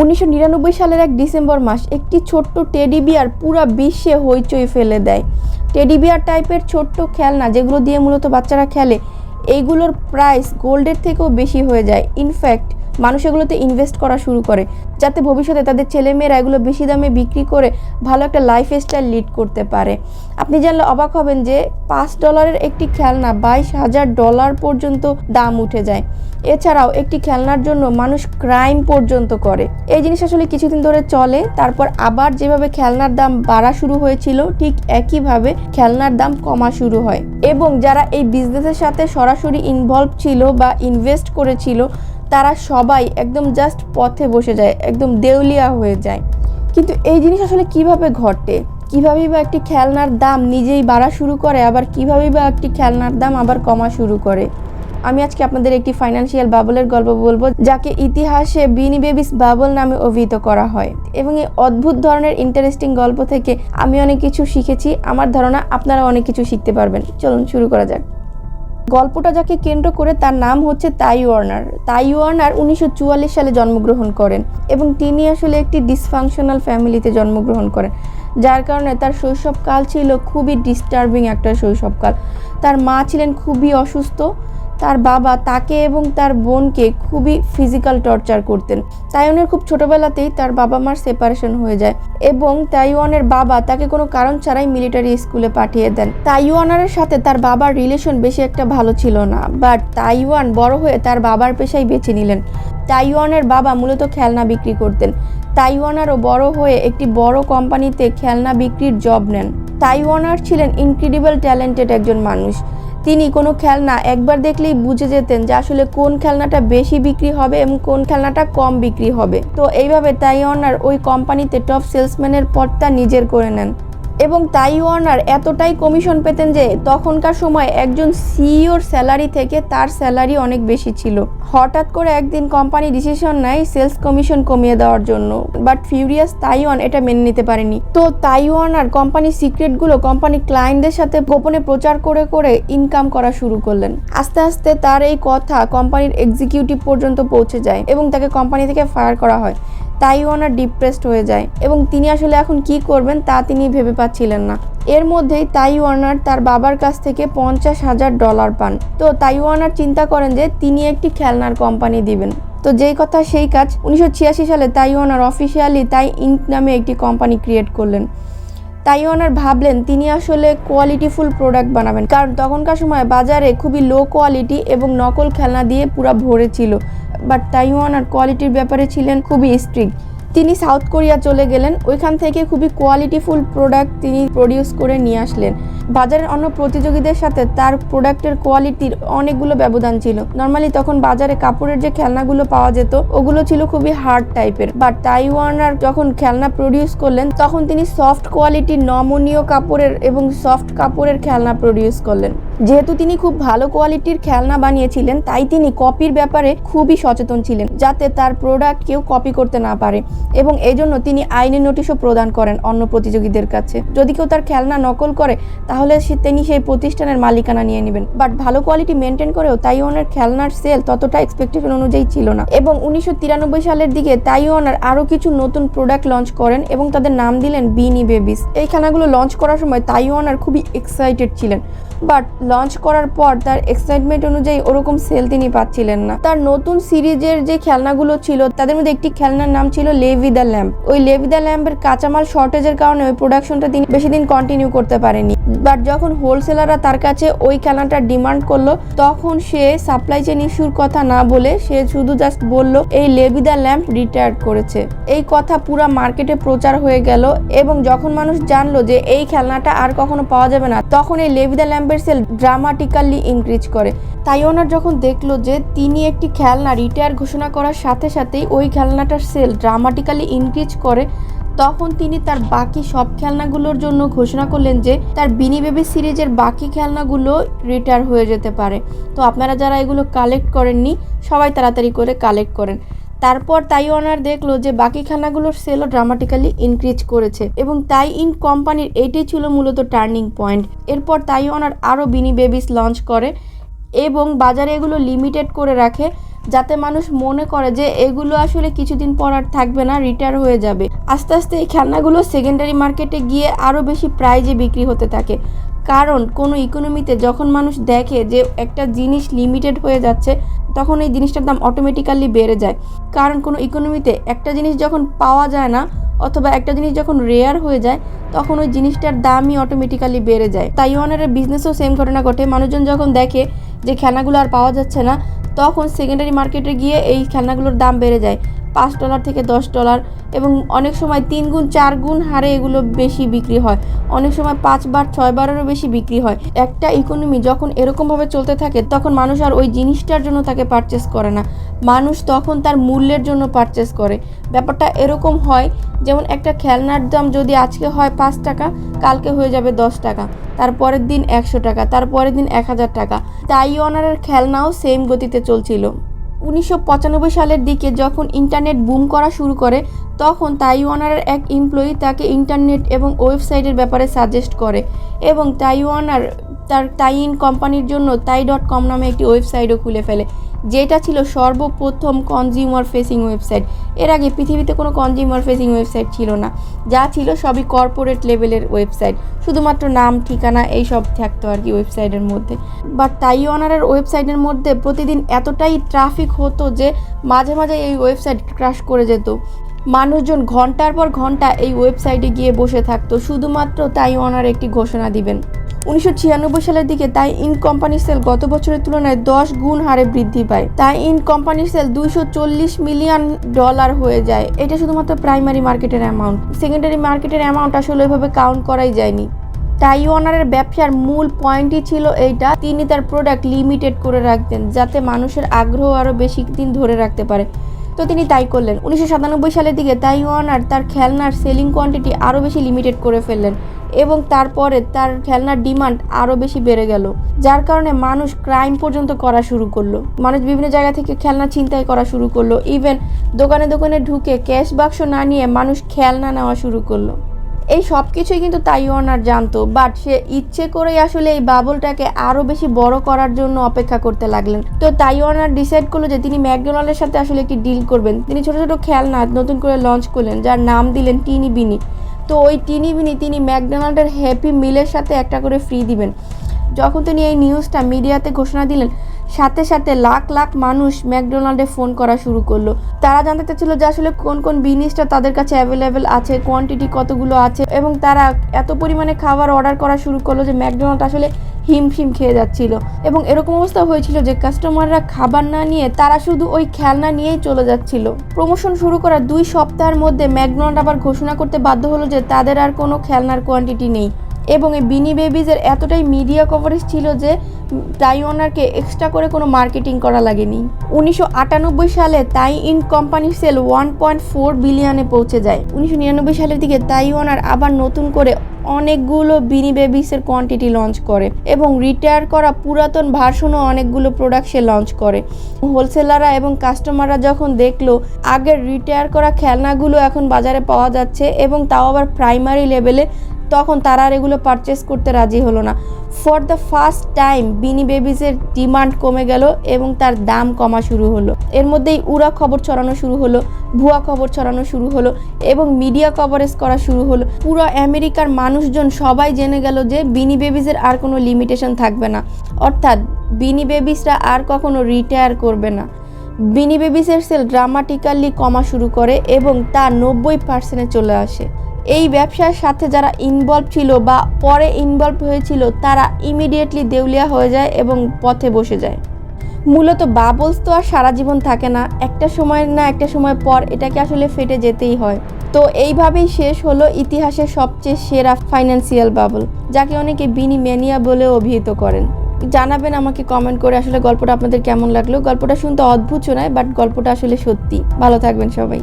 উনিশশো নিরানব্বই সালের এক ডিসেম্বর মাস একটি ছোট্ট টেডি বিয়ার পুরা বিশ্বে হইচই ফেলে দেয়। টেডি বিয়ার টাইপের ছোট্ট খেলনা যেগুলো দিয়ে মূলত বাচ্চারা খেলে এইগুলোর প্রাইস গোল্ডের থেকেও বেশি হয়ে যায়। ইনফ্যাক্ট মানুষ এগুলোতে ইনভেস্ট করা শুরু করে, যাতে ভবিষ্যতে তাদের ছেলেমেয়েরা এগুলো বেশি দামে বিক্রি করে ভালো একটা লাইফ স্টাইল লিড করতে পারে। আপনি জানলে অবাক হবেন যে পাঁচ ডলারের একটি খেলনা বাইশ হাজার ডলার পর্যন্ত দাম উঠে যায়। এছাড়াও একটি খেলনার জন্য মানুষ ক্রাইম পর্যন্ত করে। এই জিনিস আসলে কিছুদিন ধরে চলে, তারপর আবার যেভাবে খেলনার দাম বাড়া শুরু হয়েছিল, ঠিক একইভাবে খেলনার দাম কমা শুরু হয়। এবং যারা এই বিজনেসের সাথে সরাসরি ইনভলভ ছিল বা ইনভেস্ট করেছিল তারা সবাই একদম জাস্ট পথে বসে যায়, একদম দেউলিয়া হয়ে যায়। কিন্তু এই জিনিস আসলে কীভাবে ঘটে? কিভাবেই বা একটি খেলনার দাম নিজেই বাড়া শুরু করে, আবার কিভাবেই বা একটি খেলনার দাম আবার কমা শুরু করে? আমি আজকে আপনাদের একটি ফাইন্যান্সিয়াল বাবলের গল্প বলব, যাকে ইতিহাসে বিনি বেবিস বাবল নামে অভিহিত করা হয়। এবং এই অদ্ভুত ধরনের ইন্টারেস্টিং গল্প থেকে আমি অনেক কিছু শিখেছি, আমার ধারণা আপনারা অনেক কিছু শিখতে পারবেন। চলুন শুরু করা যাক। গল্পটা যাকে কেন্দ্র করে তার নাম হচ্ছে তাই ওয়ার্নার। তাই ওয়ার্নার উনিশশো চুয়াল্লিশ সালে জন্মগ্রহণ করেন এবং তিনি আসলে একটি ডিসফাংশনাল ফ্যামিলিতে জন্মগ্রহণ করেন। যার কারণে তার শৈশবকাল ছিল খুবই ডিস্টার্বিং একটা শৈশবকাল। তার মা ছিলেন খুবই অসুস্থ। তার বাবা তাকে এবং তার বোনকে খুবই ফিজিক্যাল টর্চার করতেন। তাইওয়ানের খুব ছোটবেলাতেই তার বাবা মার সেপারেশন হয়ে যায় এবং তাইওয়ানের বাবা তাকে কোনো কারণ ছাড়াই মিলিটারি স্কুলে পাঠিয়ে দেন। তাইওয়ানের সাথে তার বাবার রিলেশন বেশি একটা ভালো ছিল না বাট তাইওয়ান বড় হয়ে তার বাবার পেশাই বেছে নিলেন। তাইওয়ানের বাবা মূলত খেলনা বিক্রি করতেন। তাইওয়ানারও বড় হয়ে একটি বড় কোম্পানিতে খেলনা বিক্রির জব নেন। তাইওয়ানার ছিলেন ইনক্রেডিবল ট্যালেন্টেড একজন মানুষ। তিনি কোনো খেলনা একবার দেখলেই বুঝে যেতেন যে আসলে কোন খেলনাটা বেশি বিক্রি হবে এবং কোন খেলনাটা কম বিক্রি হবে। তো এইভাবে তাই তাইওয়ানার ওই কোম্পানিতে টপ সেলসম্যানের পদটা নিজের করে নেন। এবং তাই ওয়ার্নার এতটাই কমিশন পেতেন যে তখনকার সময় একজন সিইওর স্যালারি থেকে তার স্যালারি অনেক বেশি ছিল। হঠাৎ করে একদিন কোম্পানি ডিসিশন নেয় সেলস কমিশন কমিয়ে দেওয়ার জন্য, বাট ফিউরিয়াস তাইওয়ান এটা মেনে নিতে পারেনি। তো তাইওয়ানার কোম্পানির সিক্রেটগুলো কোম্পানি ক্লায়েন্টদের সাথে গোপনে প্রচার করে করে ইনকাম করা শুরু করলেন। আস্তে আস্তে তার এই কথা কোম্পানির এক্সিকিউটিভ পর্যন্ত পৌঁছে যায় এবং তাকে কোম্পানি থেকে ফায়ার করা হয়। তাই ওনার ডিপ্রেসড হয়ে যায়। এবং তিনি আসলে এখন কি করবেন তা তিনি ভেবে পাচ্ছিলেন না। এর মধ্যেই তাইওয়ানার তার বাবার কাছ থেকে পঞ্চাশ হাজার ডলার পান। তো তাইওয়ানার চিন্তা করেন যে তিনি একটি খেলনার কোম্পানি দিবেন। তো যেই কথা সেই কাজ। উনিশশো ছিয়াশি সালে তাই ওয়ার্নার অফিসিয়ালি তাই ইঙ্ক নামে একটি কোম্পানি ক্রিয়েট করলেন। তাই ওনার ভাবলেন তিনি আসলে কোয়ালিটিফুল প্রোডাক্ট বানাবেন। কারণ তখনকার সময় বাজারে খুবই লো কোয়ালিটি এবং নকল খেলনা দিয়ে পুরা ভরে ছিল। বাট তাইওয়ান আর কোয়ালিটির ব্যাপারে ছিলেন খুবই স্ট্রিক্ট তিনি সাউথ কোরিয়া চলে গেলেন। ওইখান থেকে খুবই কোয়ালিটিফুল প্রোডাক্ট তিনি প্রডিউস করে নিয়ে আসলেন। বাজারের অন্য প্রতিযোগীদের সাথে তার প্রোডাক্টের কোয়ালিটির অনেকগুলো ব্যবধান ছিল। নর্মালি তখন বাজারে কাপড়ের যে খেলনাগুলো পাওয়া যেত, ওগুলো ছিল খুবই হার্ড টাইপের। বাট তাইওয়ানার যখন খেলনা প্রডিউস করলেন, তখন তিনি সফট কোয়ালিটির নমনীয় কাপড়ের এবং সফট কাপড়ের খেলনা প্রডিউস করলেন। যেহেতু তিনি খুব ভালো কোয়ালিটির খেলনা বানিয়েছিলেন, তাই তিনি কপির ব্যাপারে খুবই সচেতন ছিলেন, যাতে তার প্রোডাক্ট কেউ কপি করতে না পারে। এবং এই জন্য তিনি আইনের নোটিশও প্রদান করেন অন্য প্রতিযোগীদের কাছে। যদি কেউ তার খেলনা নকল করে তাহলে তিনি সেই প্রতিষ্ঠানের মালিকানা নিয়ে নেবেন। বাট ভালো কোয়ালিটি মেনটেন করেও তাইওয়ানের খেলনার সেল ততটা এক্সপেকটেশন অনুযায়ী ছিল না। এবং উনিশশো তিরানব্বই সালের দিকে তাইওয়ানার আরও কিছু নতুন প্রোডাক্ট লঞ্চ করেন এবং তাদের নাম দিলেন বিনি বেবিস এই খেলনাগুলো লঞ্চ করার সময় তাইওয়ানার খুবই এক্সাইটেড ছিলেন। বাট লঞ্চ করার পর তার এক্সাইটমেন্ট অনুযায়ী ওরকম সেল তিনি পাচ্ছিলেন না। তার নতুন সিরিজের যে খেলনাগুলো ছিল, তাদের মধ্যে একটি খেলনার নাম ছিল লেভি দ্য ল্যাম্প ওই লেভি দ্য ল্যাম্পের কাঁচামাল শর্টেজের কারণে ওই প্রোডাকশনটা তিনি বেশি দিন কন্টিনিউ করতে পারেনি বাট যখন হোলসেলাররা তার কাছে ওই খেলনাটা ডিমান্ড করল, তখন সে সাপ্লাই চেন ইস্যুর কথা না বলে সে শুধু জাস্ট বলল, এই লেভি দ্য ল্যাম্প রিটায়ার্ড করেছে। এই কথা পুরা মার্কেটে প্রচার হয়ে গেল এবং যখন মানুষ জানলো যে এই খেলনাটা আর কখনো পাওয়া যাবে না, তখন এই লেভি দ্য ল্যাম্পের সেল ড্রামাটিক্যালি ইনক্রিজ করে। তাই ওনার যখন দেখল যে তিনি একটি খেলনা রিটায়ার ঘোষণা করার সাথে সাথেই ওই খেলনাটার সেল ড্রামাটিক্যালি ইনক্রিজ করে তখন তিনি তার বাকি সব খেলনাগুলোর জন্য ঘোষণা করলেন যে তার বিনি বেবি সিরিজের বাকি খেলনাগুলো রিটায়ার হয়ে যেতে পারে। তো আপনারা যারা এগুলো কালেক্ট করেননি, সবাই তাড়াতাড়ি করে কালেক্ট করেন। তারপর তাই ওনার দেখল যে বাকি খানাগুলোর সেলও ড্রামাটিক্যালি ইনক্রিজ করেছে এবং তাই ইন কোম্পানির এটাই ছিল মূলত টার্নিং পয়েন্ট এরপর তাই ওনার আরও বিনি বেবিস লঞ্চ করে এবং বাজারে এগুলো লিমিটেড করে রাখে, যাতে মানুষ মনে করে যে এগুলো আসলে কিছুদিন পর আর থাকবে না রিটায়ার হয়ে যাবে। আস্তে আস্তে এই খেলনাগুলো সেকেন্ডারি মার্কেটে গিয়ে আরও বেশি প্রাইজে বিক্রি হতে থাকে। কারণ কোনো ইকোনমিতে যখন মানুষ দেখে যে একটা জিনিস লিমিটেড হয়ে যাচ্ছে, তখন এই জিনিসটার দাম অটোমেটিক্যালি বেড়ে যায়। কারণ কোনো ইকোনমিতে একটা জিনিস যখন পাওয়া যায় না, অথবা একটা জিনিস যখন রেয়ার হয়ে যায়, তখন ওই জিনিসটার দামই অটোমেটিক্যালি বেড়ে যায়। তাইওয়ানের বিজনেসও সেম ঘটনা ঘটে। মানুষজন যখন দেখে যে খেলনাগুলো আর পাওয়া যাচ্ছে না, তখন সেকেন্ডারি মার্কেটে গিয়ে এই খেলনাগুলোর দাম বেড়ে যায়। পাঁচ ডলার থেকে দশ ডলার এবং অনেক সময় তিন গুণ, চার গুণ হারে এগুলো বেশি বিক্রি হয়। অনেক সময় পাঁচবার ছয়বারেরও বেশি বিক্রি হয়। একটা ইকোনমি যখন এরকমভাবে চলতে থাকে, তখন মানুষ আর ওই জিনিসটার জন্য তাকে পারচেস করে না। মানুষ তখন তার মূল্যের জন্য পারচেস করে। ব্যাপারটা এরকম হয়, যেমন একটা খেলনার দাম যদি আজকে হয় পাঁচ টাকা, কালকে হয়ে যাবে দশ টাকা, তারপরের দিন একশো টাকা, তারপরের দিন এক হাজার টাকা। তাই অনারের খেলনাও সেম গতিতে চলছিল। উনিশশো পঁচানব্বই সালের দিকে যখন ইন্টারনেট বুম করা শুরু করে, তখন তাইওয়ানারের এক এমপ্লয়ি তাকে ইন্টারনেট এবং ওয়েবসাইটের ব্যাপারে সাজেস্ট করে এবং তাইওয়ানার তার তাইন কোম্পানির জন্য তাই ডট কম নামে একটি ওয়েবসাইটও খুলে ফেলে, যেটা ছিল সর্বপ্রথম কনজিউমার ফেসিং ওয়েবসাইট এর আগে পৃথিবীতে কোনো কনজিউমার ফেসিং ওয়েবসাইট ছিল না, যা ছিল সবই কর্পোরেট লেভেলের ওয়েবসাইট শুধুমাত্র নাম, ঠিকানা এই সব থাকতো আর কি ওয়েবসাইটের মধ্যে। বাট তাইওয়ানারের ওয়েবসাইটের মধ্যে প্রতিদিন এতটাই ট্রাফিক হতো যে মাঝে মাঝে এই ওয়েবসাইট ক্রাশ করে যেত। মানুষজন ঘণ্টার পর ঘণ্টা এই ওয়েবসাইটে গিয়ে বসে থাকতো, শুধুমাত্র তাইওয়ানার একটি ঘোষণা দিবেন। উনিশশো ছিয়ানব্বই সালের দিকে তাই ইন কোম্পানির সেল গত বছরের তুলনায় দশ গুণ হারে বৃদ্ধি পায়। তাই ইন কোম্পানির সেল দুইশো চল্লিশ মিলিয়ন ডলার হয়ে যায়। এটা শুধুমাত্র প্রাইমারি মার্কেটের অ্যামাউন্ট সেকেন্ডারি মার্কেটের অ্যামাউন্ট আসলে ওইভাবে কাউন্ট করাই যায়নি। টাইওয়ানারের ব্যবসার মূল পয়েন্টই ছিল এইটা। তিনি তার প্রোডাক্ট লিমিটেড করে রাখতেন, যাতে মানুষের আগ্রহ আরও বেশি দিন ধরে রাখতে পারে। তো তিনি তাই করলেন। উনিশশো সাতানব্বই সালের দিকে তাইওয়ান আর তার খেলনার সেলিং কোয়ান্টিটি আরও বেশি লিমিটেড করে ফেললেন এবং তারপরে তার খেলনার ডিমান্ড আরও বেশি বেড়ে গেল, যার কারণে মানুষ ক্রাইম পর্যন্ত করা শুরু করল। মানুষ বিভিন্ন জায়গা থেকে খেলনা ছিনতাই করা শুরু করল। ইভেন দোকানে দোকানে ঢুকে ক্যাশ বাক্স না নিয়ে মানুষ খেলনা নেওয়া শুরু করল। এই সব কিছুই কিন্তু তাইওয়ানার জানতো বাট সে ইচ্ছে করেই আসলে এই বাবলটাকে আরও বেশি বড় করার জন্য অপেক্ষা করতে লাগলেন। তো তাইওয়ানার ডিসাইড করল যে তিনি ম্যাকডোনাল্ডের সাথে আসলে একটি ডিল করবেন। তিনি ছোট ছোট খেলনা নতুন করে লঞ্চ করলেন, যার নাম দিলেন টিনি বিনি। তো ওই টিনি বিনি তিনি ম্যাকডোনাল্ডের হ্যাপি মিলের সাথে একটা করে ফ্রি দিবেন। যখন তিনি এই নিউজটা মিডিয়াতে ঘোষণা দিলেন সাথে সাথে লাখ লাখ মানুষ ম্যাকডোনাল্ডে ফোন করা শুরু করল। তারা জানতে চাচ্ছিল যে আসলে কোন কোন জিনিসটা তাদের কাছে অ্যাভেলেবেল আছে কোয়ান্টিটি কতগুলো আছে, এবং তারা এত পরিমাণে খাবার অর্ডার করা শুরু করল যে ম্যাকডোনাল্ড আসলে হিমশিম খেয়ে যাচ্ছিল। এবং এরকম অবস্থা হয়েছিল যে কাস্টমাররা খাবার না নিয়ে তারা শুধু ওই খেলনা নিয়েই চলে যাচ্ছিল। প্রমোশন শুরু করার দুই সপ্তাহের মধ্যে ম্যাকডোনাল্ড আবার ঘোষণা করতে বাধ্য হলো যে তাদের আর কোনো খেলনার কোয়ান্টিটি নেই। এবং এই বিনি বেবিজের এতটাই মিডিয়া কভারেজ ছিল যে তাই ওনারকে এক্সট্রা করে কোনো মার্কেটিং করা লাগেনি। উনিশশো আটানব্বই সালে তাই ইন কোম্পানির সেল ওয়ান পয়েন্ট ফোর বিলিয়নে পৌঁছে যায়। উনিশশো নিরানব্বই সালের দিকে তাই ওনার আবার নতুন করে অনেকগুলো বিনি বেবিসের কোয়ান্টিটি লঞ্চ করে এবং রিটায়ার করা পুরাতন ভার্সনও অনেকগুলো প্রোডাক্ট সে লঞ্চ করে। হোলসেলাররা এবং কাস্টমাররা যখন দেখল, আগের রিটায়ার করা খেলনাগুলো এখন বাজারে পাওয়া যাচ্ছে এবং তাও আবার প্রাইমারি লেভেলে তখন তারা আর এগুলো পারচেস করতে রাজি হলো না। ফর দ্য ফার্স্ট টাইম বিনি বেবিসের ডিমান্ড কমে গেল এবং তার দাম কমা শুরু হলো। এর মধ্যেই উড়া খবর ছড়ানো শুরু হলো, ভুয়া খবর ছড়ানো শুরু হলো এবং মিডিয়া কভারেজ করা শুরু হলো। পুরো আমেরিকার মানুষজন সবাই জেনে গেল যে বিনি বেবিসের আর কোনো লিমিটেশন থাকবে না। অর্থাৎ বিনি বেবিসরা আর কখনো রিটায়ার করবে না। বিনি বেবিসের সেল ড্রামাটিক্যালি কমা শুরু করে এবং তা নব্বই পার্সেন্টে চলে আসে। এই ব্যবসার সাথে যারা ইনভলভ ছিল বা পরে ইনভলভ হয়েছিল, তারা ইমিডিয়েটলি দেউলিয়া হয়ে যায় এবং পথে বসে যায়। মূলত বাবলস তো আর সারা জীবন থাকে না। একটা সময় না একটা সময় পর এটাকে আসলে ফেটে যেতেই হয়। তো এইভাবেই শেষ হলো ইতিহাসের সবচেয়ে সেরা ফাইন্যান্সিয়াল বাবল যাকে অনেকে বিনি ম্যানিয়া বলে অভিহিত করেন। জানাবেন আমাকে কমেন্ট করে আসলে গল্পটা আপনাদের কেমন লাগল। গল্পটা শুনতে অদ্ভুত শোনায় বাট গল্পটা আসলে সত্যি। ভালো থাকবেন সবাই।